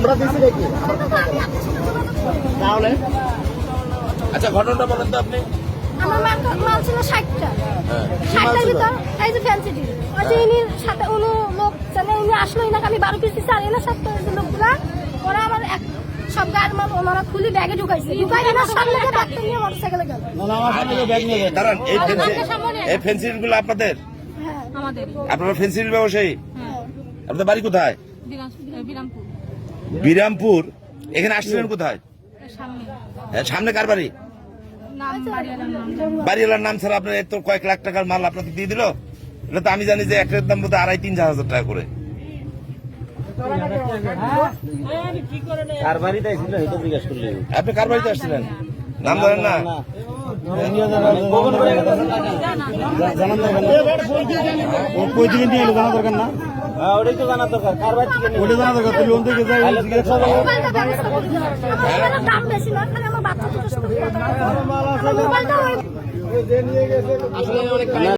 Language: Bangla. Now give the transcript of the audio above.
আমরা দিছি নাকি? তাহলে? আচ্ছা ঘটনাটা বলেন তো আপনি। আমার মাল মাল ছিল ষাটটা। হ্যাঁ ষাটটার ভিতর এই যে ফ্যান্সি টিভি ওই যে ইনি সাথে কোনো লোক জানে ইনি আসলো ইনাকে আমি বারো ওই যে লোকগুলা ওরা আমার এক সব গায়ের মাল ওনারা খুলি ব্যাগে ঢুকাইছে। ঢুকাই এনার সামনে যে ব্যাগটা নিয়ে মোটরসাইকেলে গেল। না না আমার সামনে ব্যাগ নিয়ে গেছে। দাঁড়ান এই ফেন্সি এই ফেন্সিলগুলো আপনাদের? হ্যাঁ। আপনারা ফেন্সিল ব্যবসায়ী? হ্যাঁ। আপনাদের বাড়ি কোথায়? বিরামপুর। বিরামপুর। এখানে আসছিলেন কোথায়? সামনে। হ্যাঁ, সামনে কার বাড়ি? নাম বাড়িওয়ালার নাম। ছাড়া আপনার এত কয়েক লাখ টাকার মাল আপনাকে দিয়ে দিল? এটা তো আমি জানি যে একটার দাম বোধ আড়াই তিন চার হাজার টাকা করে। আপনি কার বাড়িতে আসছিলেন? নাম জানেন না। জানার দরকার না। হ্যাঁ ওটাই তো জানা দরকার কার বাড়ি থেকে ওটা জানা দরকার তুই ওন থেকে যাই দাম বেশি না আমার বাচ্চা দুটোর সাথে কথা ওই আসলে